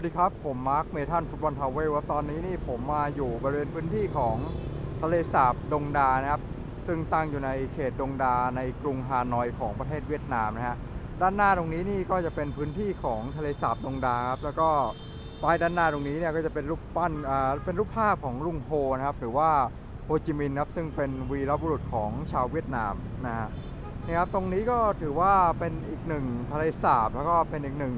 วัสดีครับ ผมมาร์คเมทันฟุตบอลทาวเวลครับตอนนี้นี่ผมมาอยู่บริเวณพื้นที่ของทะเลสาบดงดานะครับ ซึ่งตั้งอยู่ในเขตดงดาในกรุงฮานอยของประเทศเวียดนามนะฮะด้านหน้าตรงนี้นี่ก็จะเป็นพื้นที่ของทะเลสาบดงดาครับแล้วก็ป้ายด้านหน้าตรงนี้เนี่ยก็จะเป็นรูปปั้นอ่าเป็นรูปภาพของลุงโฮนะครับ หรือว่าโฮจิมินห์ครับซึ่งเป็นวีรบุรุษของชาวเวียดนามนะฮะนี่ครับตรงนี้ก็ถือว่าเป็นอีกหนึ่งทะเลสาบแล้วก็เป็นอีกหนึ่ง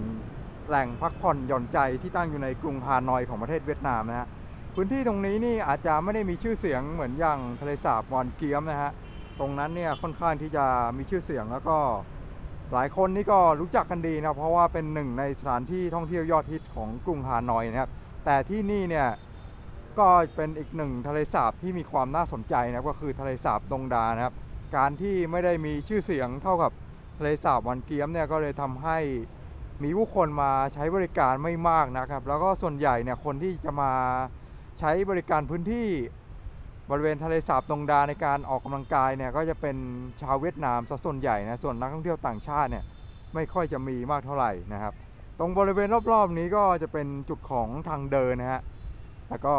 แหล่งพักผ่อนหย่อนใจที่ตั้งอยู่ในกรุงฮานอยของประเทศเวียดนามนะฮะพื้นที่ตรงนี้นี่อาจจะไม่ได้มีชื่อเสียงเหมือนอย่างทะเลสาบวอนเกียมนะฮะตรงนั้นเนี่ยค่อนข้างที่จะมีชื่อเสียงแล้วก็หลายคนนี่ก็รู้จักกันดีนะเพราะว่าเป็นหนึ่งในสถานที่ท่องเที่ยวยอดฮิตของกรุงฮานอยนะครับแต่ที่นี่เนี่ยก็เป็นอีกหนึ่งทะเลสาบที่มีความน่าสนใจนะก็คือทะเลสาบดงดานะครับการที่ไม่ได้มีชื่อเสียงเท่ากับทะเลสาบวอนเกียมเนี่ยก็เลยทำให้ มีผู้คนมาใช้บริการไม่มากนะครับ แล้วก็ส่วนใหญ่เนี่ยคนที่จะมาใช้บริการพื้นที่บริเวณทะเลสาบตรงดาในการออกกำลังกายเนี่ยก็จะเป็นชาวเวียดนามซะส่วนใหญ่นะส่วนนักท่องเที่ยวต่างชาติเนี่ยไม่ค่อยจะมีมากเท่าไหร่นะครับ ตรงบริเวณรอบๆนี้ก็จะเป็นจุดของทางเดินนะฮะแล้วก็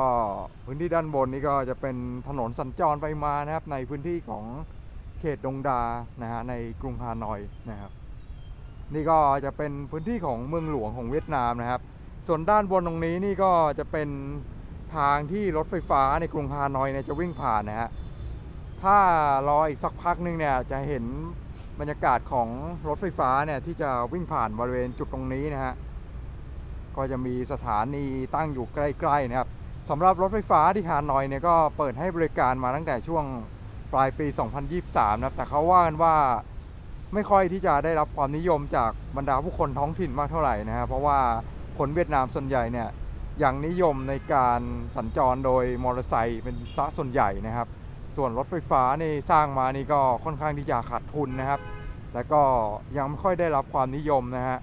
พื้นที่ด้านบนนี้ก็จะเป็นถนนสัญจรไปมานะครับในพื้นที่ของเขตดงดานะฮะในกรุงฮานอยนะครับ นี่ก็จะเป็นพื้นที่ของเมืองหลวงของเวียดนามนะครับ ส่วนด้านบนตรงนี้นี่ก็จะเป็นทางที่รถไฟฟ้าในกรุงฮานอยเนี่ยจะวิ่งผ่านนะฮะ ถ้ารออีกสักพักหนึงเนี่ยจะเห็นบรรยากาศของรถไฟฟ้าเนี่ยที่จะวิ่งผ่านบริเวณจุดตรงนี้นะฮะ ก็จะมีสถานีตั้งอยู่ใกล้ๆนะครับสำหรับรถไฟฟ้าที่ฮานอยเนี่ยก็เปิดให้บริการมาตั้งแต่ช่วงปลายปี 2023 นะครับ แต่เขาว่ากันว่า ไม่ค่อยที่จะได้รับความนิยมจากบรรดาผู้คนท้องถิ่นมากเท่าไหร่นะครับเพราะว่าคนเวียดนามส่วนใหญ่เนี่ยยังนิยมในการสัญจรโดยมอเตอร์ไซค์เป็นซะส่วนใหญ่นะครับ ส่วนรถไฟฟ้านี่สร้างมานี่ก็ค่อนข้างที่จะขาดทุนนะครับ แล้วก็ยังไม่ค่อยได้รับความนิยมนะฮะ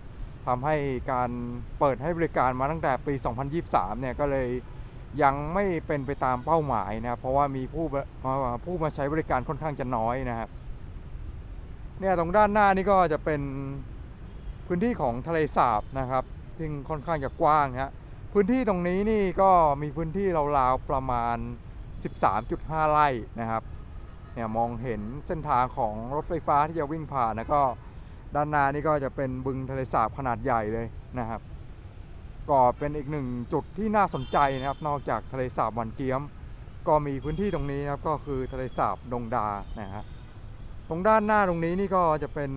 ทำให้การเปิดให้บริการมาตั้งแต่ปี 2023 เนี่ยก็เลยยังไม่เป็นไปตามเป้าหมายนะครับเพราะว่ามีผู้ผู้มาใช้บริการค่อนข้างจะน้อยนะครับ เนี่ยตรงด้านหน้านี่ก็จะเป็นพื้นที่ของทะเลสาบนะครับ ซึ่งค่อนข้างจะกว้างนะฮะพื้นที่ตรงนี้นี่ก็มีพื้นที่ราวๆประมาณ 13.5 ไร่นะครับเนี่ยมองเห็นเส้นทางของรถไฟฟ้าที่จะวิ่งผ่านแล้วก็ด้านหน้านี่ก็จะเป็นบึงทะเลสาบขนาดใหญ่เลยนะครับ ก็เป็นอีกหนึ่งจุดที่น่าสนใจนะครับ นอกจากทะเลสาบวันเกียม ก็มีพื้นที่ตรงนี้นะครับก็คือทะเลสาบดงดานะฮะ ตรงด้านหน้าตรงนี้นี่ก็จะเป็น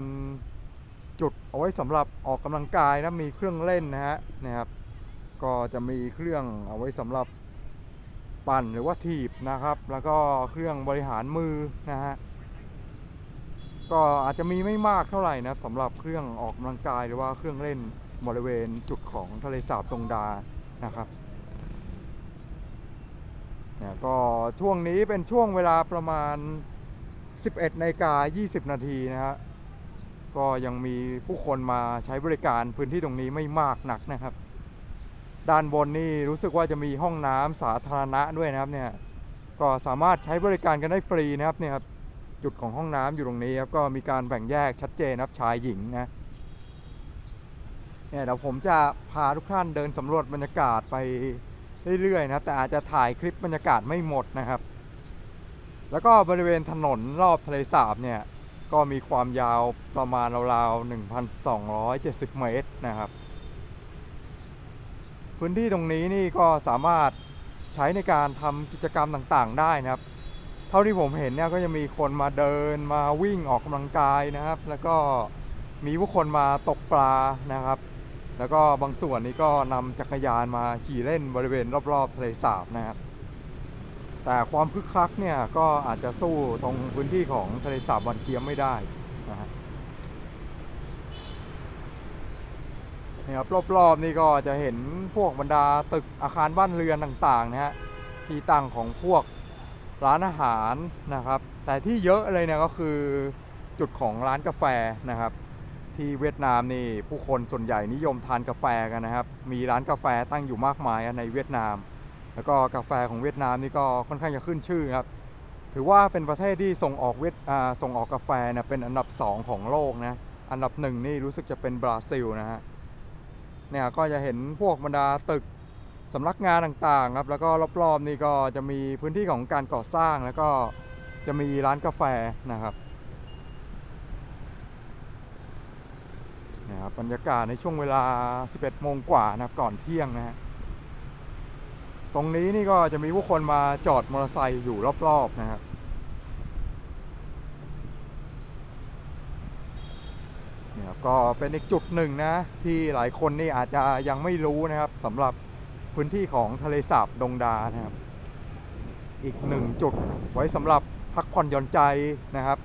จุดเอาไว้สำหรับออกกำลังกายนะมีเครื่องเล่นนะฮะนะครับ ก็จะมีเครื่องเอาไว้สำหรับปั่นหรือว่าถีบนะครับ แล้วก็เครื่องบริหารมือนะฮะก็อาจจะมีไม่มากเท่าไหร่นะสำหรับเครื่องออกกำลังกายหรือว่าเครื่องเล่นบริเวณจุดของทะเลสาบตรงดานะครับเนี่ยก็ช่วงนี้เป็นช่วงเวลาประมาณ 11นาฬิกา20 นาทีนะฮะก็ยังมีผู้คนมาใช้บริการพื้นที่ตรงนี้ไม่มากนักนะครับ ด้านบนนี่รู้สึกว่าจะมีห้องน้ำสาธารณะด้วยนะครับเนี่ยก็สามารถใช้บริการกันได้ฟรีนะครับเนี่ยครับจุดของห้องน้ำอยู่ตรงนี้ครับก็มีการแบ่งแยกชัดเจนนะครับชายหญิงนะเนี่ยเดี๋ยวผมจะพาทุกท่านเดินสำรวจบรรยากาศไปเรื่อยๆนะครับแต่อาจจะถ่ายคลิปบรรยากาศไม่หมดนะครับ แล้วก็บริเวณถนนรอบทะเลสาบเนี่ย ก็มีความยาวประมาณราวๆ 1,270 เมตรนะครับ พื้นที่ตรงนี้นี่ก็สามารถใช้ในการทำกิจกรรมต่างๆ ได้นะครับ เท่าที่ผมเห็นเนี่ยก็จะมีคนมาเดินมาวิ่งออกกำลังกายนะครับ แล้วก็มีผู้คนมาตกปลานะครับ แล้วก็บางส่วนนี้ก็นำจักรยานมาขี่เล่นบริเวณรอบๆทะเลสาบนะครับ แต่ความคึกคักเนี่ยก็อาจจะสู้ตรงพื้นที่ของทะเลสาบวันเกียมไม่ได้นะฮะเนี่ยครับรอบๆนี่ก็จะเห็นพวกบรรดาตึกอาคารบ้านเรือนต่างๆนะฮะที่ตั้งของพวกร้านอาหารนะครับ แต่ที่เยอะเลยเนี่ยก็คือจุดของร้านกาแฟนะครับ ที่เวียดนามนี่ผู้คนส่วนใหญ่นิยมทานกาแฟกันนะครับ มีร้านกาแฟตั้งอยู่มากมายในเวียดนาม แล้วก็กาแฟของเวียดนามนี่ก็ค่อนข้างจะขึ้นชื่อครับ ถือว่าเป็นประเทศที่ส่งออกเวียดส่งออกกาแฟนะเป็นอันดับ 2 ของโลกนะ อันดับหนึ่งนี่รู้สึกจะเป็นบราซิลนะฮะ เนี่ยก็จะเห็นพวกบรรดาตึกสำนักงานต่างๆครับ แล้วก็รอบๆนี่ก็จะมีพื้นที่ของการก่อสร้างแล้วก็จะมีร้านกาแฟนะครับนะครับบรรยากาศในช่วงเวลา 11 โมงกว่านะครับก่อนเที่ยงนะฮะ ตรงนี้นี่ก็จะมีผู้คนมาจอดมอเตอร์ไซค์อยู่รอบๆนะครับเนี่ยครับก็เป็นอีกจุดหนึ่งนะที่หลายคนนี่อาจจะยังไม่รู้นะครับสำหรับพื้นที่ของทะเลสาบดงดานะครับ อีกหนึ่งจุดไว้สำหรับพักผ่อนหย่อนใจนะครับ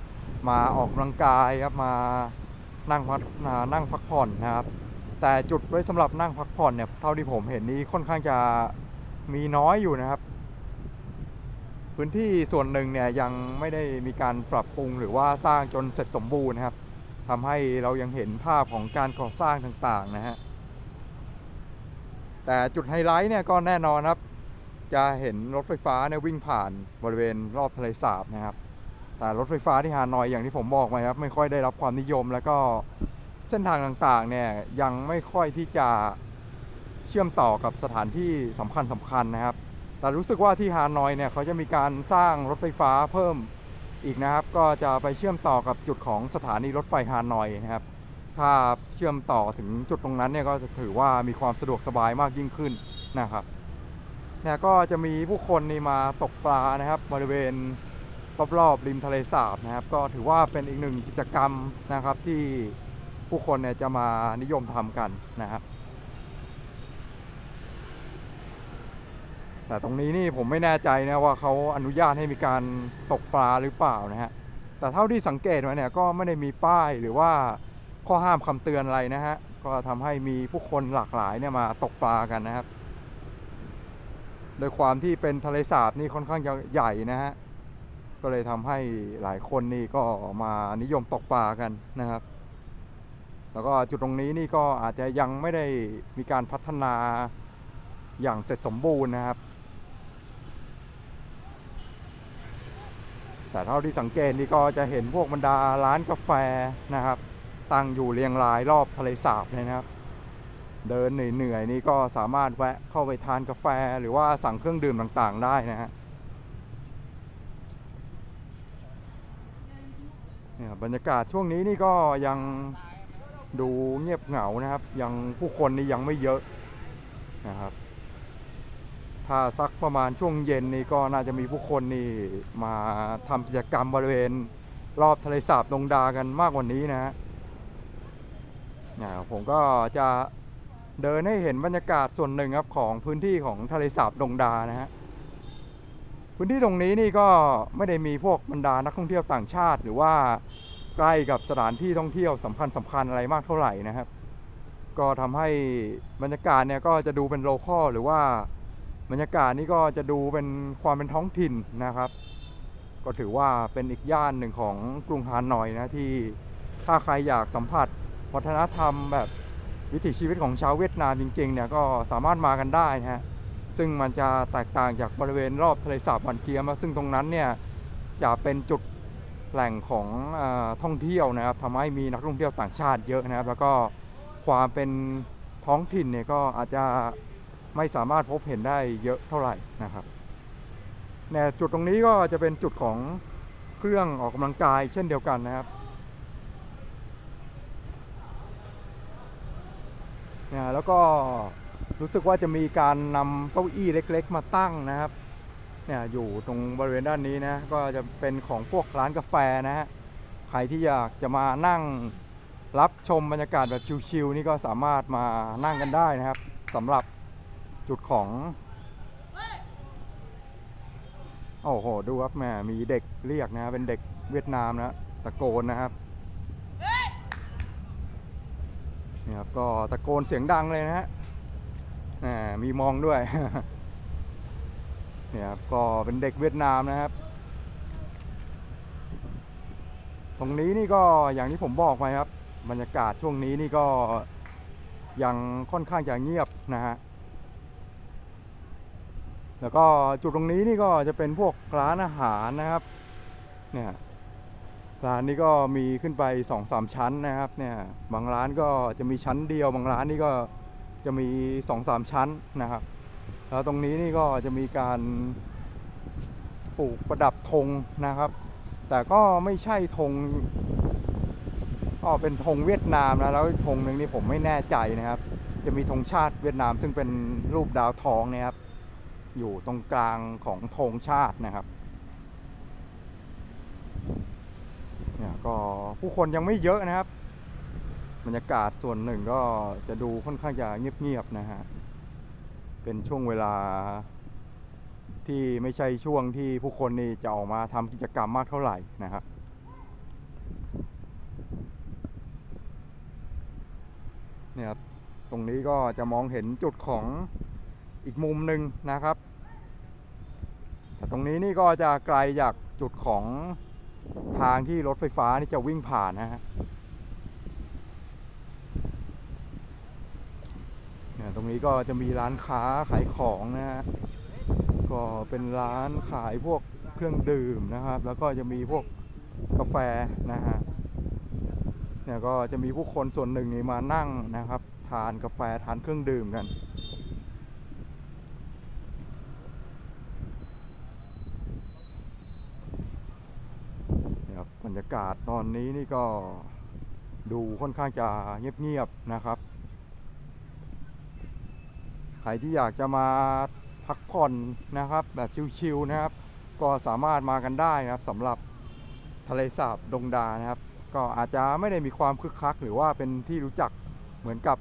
มาออกกำลังกายครับมานั่งพักอ่านั่งพักผ่อนนะครับ แต่จุดไว้สำหรับนั่งพักผ่อนเนี่ยเท่าที่ผมเห็นนี้ค่อนข้างจะ มีน้อยอยู่นะครับ พื้นที่ส่วนหนึ่งเนี่ยยังไม่ได้มีการปรับปรุงหรือว่าสร้างจนเสร็จสมบูรณ์นะครับทำให้เรายังเห็นภาพของการก่อสร้างต่างๆนะฮะแต่จุดไฮไลท์เนี่ยก็แน่นอนครับ จะเห็นรถไฟฟ้าเนี่ยวิ่งผ่านบริเวณรอบทะเลสาบนะครับ แต่รถไฟฟ้าที่ฮานอยอย่างที่ผมบอกไปครับไม่ค่อยได้รับความนิยมแล้วก็เส้นทางต่างๆเนี่ยยังไม่ค่อยที่จะ เชื่อมต่อกับสถานที่สำคัญสำคัญนะครับ แต่รู้สึกว่าที่ฮานอยเนี่ยเขาจะมีการสร้างรถไฟฟ้าเพิ่มอีกนะครับ ก็จะไปเชื่อมต่อกับจุดของสถานีรถไฟฮานอยนะครับ ถ้าเชื่อมต่อถึงจุดตรงนั้นเนี่ยก็จะถือว่ามีความสะดวกสบายมากยิ่งขึ้นนะครับเนี่ยก็จะมีผู้คนนี่มาตกปลานะครับ บริเวณรอบๆริมทะเลสาบนะครับ ก็ถือว่าเป็นอีกหนึ่งกิจกรรมนะครับที่ผู้คนเนี่ยจะมานิยมทำกันนะครับ แต่ตรงนี้นี่ผมไม่แน่ใจนะว่าเขาอนุญาตให้มีการตกปลาหรือเปล่านะฮะแต่เท่าที่สังเกตมาเนี่ยก็ไม่ได้มีป้ายหรือว่าข้อห้ามคำเตือนอะไรนะฮะก็ทำให้มีผู้คนหลากหลายเนี่ยมาตกปลากันนะครับ โดยความที่เป็นทะเลสาบนี่ค่อนข้างจะใหญ่นะฮะก็เลยทำให้หลายคนนี่ก็มานิยมตกปลากันนะครับ แล้วก็จุดตรงนี้นี่ก็อาจจะยังไม่ได้มีการพัฒนาอย่างเสร็จสมบูรณ์นะครับ แต่เท่าที่สังเกตนี่ก็จะเห็นพวกบรรดาร้านกาแฟนะครับตั้งอยู่เรียงรายรอบทะเลสาบเลยนะครับ เดินเหนื่อยๆนี่ก็สามารถแวะเข้าไปทานกาแฟหรือว่าสั่งเครื่องดื่มต่างๆ ได้นะฮะเนี่ยบรรยากาศช่วงนี้นี่ก็ยังดูเงียบเหงานะครับ ยังผู้คนนี่ยังไม่เยอะนะครับ ถ้าสักประมาณช่วงเย็นนี่ก็น่าจะมีผู้คนนี่มาทำกิจกรรมบริเวณรอบทะเลสาบดงดากันมากกว่านี้นะฮะเนี่ยผมก็จะเดินให้เห็นบรรยากาศส่วนหนึ่งครับของพื้นที่ของทะเลสาบดงดานะฮะพื้นที่ตรงนี้นี่ก็ไม่ได้มีพวกบรรดานักท่องเที่ยวต่างชาติ หรือว่าใกล้กับสถานที่ท่องเที่ยวสำคัญสำคัญอะไรมากเท่าไหร่นะครับ ก็ทำให้บรรยากาศเนี่ยก็จะดูเป็นโลคอลหรือว่า บรรยากาศนี่ก็จะดูเป็นความเป็นท้องถิ่นนะครับ ก็ถือว่าเป็นอีกย่านหนึ่งของกรุงฮานอยนะที่ถ้าใครอยากสัมผัสวัฒนธรรมแบบวิถีชีวิตของชาวเวียดนามจริงๆเนี่ยก็สามารถมากันได้นะฮะซึ่งมันจะแตกต่างจากบริเวณรอบทะเลสาบวันเกียมนะซึ่งตรงนั้นเนี่ยจะเป็นจุดแหล่งของอท่องเที่ยวนะครับทำให้มีนักท่องเที่ยวต่างชาติเยอะนะครับ แล้วก็ความเป็นท้องถิ่นเนี่ยก็อาจจะ ไม่สามารถพบเห็นได้เยอะเท่าไหร่นะครับเนี่ยจุดตรงนี้ก็จะเป็นจุดของเครื่องออกกำลังกายเช่นเดียวกันนะครับเนี่ยแล้วก็รู้สึกว่าจะมีการนำเก้าอี้เล็ก ๆ มาตั้งนะครับเนี่ยอยู่ตรงบริเวณด้านนี้นะก็จะเป็นของพวกร้านกาแฟนะฮะใครที่อยากจะมานั่งรับชมบรรยากาศแบบชิลๆนี่ก็สามารถมานั่งกันได้นะครับสำหรับ จุดของ โอ้โห ดูครับแม่มีเด็กเรียกนะ เป็นเด็กเวียดนามนะ ตะโกนนะครับนี่ครับก็ตะโกนเสียงดังเลยนะฮะมมีมองด้วยเนี่ยครับก็เป็นเด็กเวียดนามนะครับ ตรงนี้นี่ก็อย่างที่ผมบอกไปครับ บรรยากาศช่วงนี้นี่ก็ยังค่อนข้างจะเงียบนะฮะ แล้วก็จุดตรงนี้นี่ก็จะเป็นพวกร้านอาหารนะครับ เนี่ยร้านนี้ก็มีขึ้นไปสองสามชั้นนะครับ เนี่ยบางร้านก็จะมีชั้นเดียว บางร้านนี่ก็จะมีสองสามชั้นนะครับ แล้วตรงนี้นี่ก็จะมีการปลูกประดับธงนะครับ แต่ก็ไม่ใช่ธงก็เป็นธงเวียดนามนะแล้วธงหนึ่งนี่ผมไม่แน่ใจนะครับ จะมีธงชาติเวียดนามซึ่งเป็นรูปดาวทองนะครับ อยู่ตรงกลางของธงชาตินะครับเนี่ยก็ผู้คนยังไม่เยอะนะครับ บรรยากาศส่วนหนึ่งก็จะดูค่อนข้างจะเงียบๆนะฮะเป็นช่วงเวลาที่ไม่ใช่ช่วงที่ผู้คนนี่จะออกมาทำกิจกรรมมากเท่าไหร่นะครับเนี่ยครับตรงนี้ก็จะมองเห็นจุดของอีกมุมหนึ่งนะครับ ตรงนี้นี่ก็จะไกลจากจุดของทางที่รถไฟฟ้านี่จะวิ่งผ่านนะฮะเนี่ยตรงนี้ก็จะมีร้านค้าขายของนะฮะ ก็เป็นร้านขายพวกเครื่องดื่มนะครับ แล้วก็จะมีพวกกาแฟนะฮะ เนี่ยก็จะมีผู้คนส่วนหนึ่งนี่มานั่งนะครับ ทานกาแฟทานเครื่องดื่มกัน เนี่ยครับบรรยากาศตอนนี้นี่ก็ดูค่อนข้างจะเงียบๆนะครับ ใครที่อยากจะมาพักผ่อนนะครับ แบบชิลๆนะครับ ก็สามารถมากันได้นะครับสำหรับทะเลสาบดงดานะครับ ก็อาจจะไม่ได้มีความคึกคัก หรือว่าเป็นที่รู้จักเหมือนกับ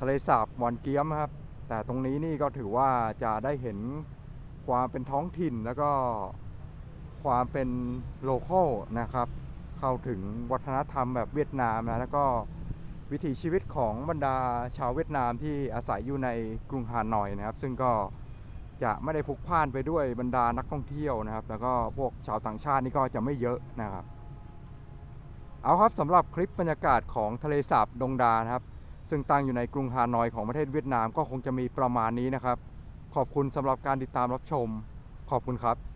ทะเลสาบวอนเกียมนะครับ แต่ตรงนี้นี่ก็ถือว่าจะได้เห็นความเป็นท้องถิ่นแล้วก็ ความเป็นโลคอลนะครับ เข้าถึงวัฒนธรรมแบบเวียดนามนะแล้วก็วิถีชีวิตของบรรดาชาวเวียดนามที่อาศัยอยู่ในกรุงฮานอยนะครับ ซึ่งก็จะไม่ได้พลุกพล่านไปด้วยบรรดานักท่องเที่ยวนะครับ แล้วก็พวกชาวต่างชาตินี่ก็จะไม่เยอะนะครับ เอาครับสำหรับคลิปบรรยากาศของทะเลสาบดงดานะครับ ซึ่งตั้งอยู่ในกรุงฮานอยของประเทศเวียดนามก็คงจะมีประมาณนี้นะครับ ขอบคุณสำหรับการติดตามรับชม ขอบคุณครับ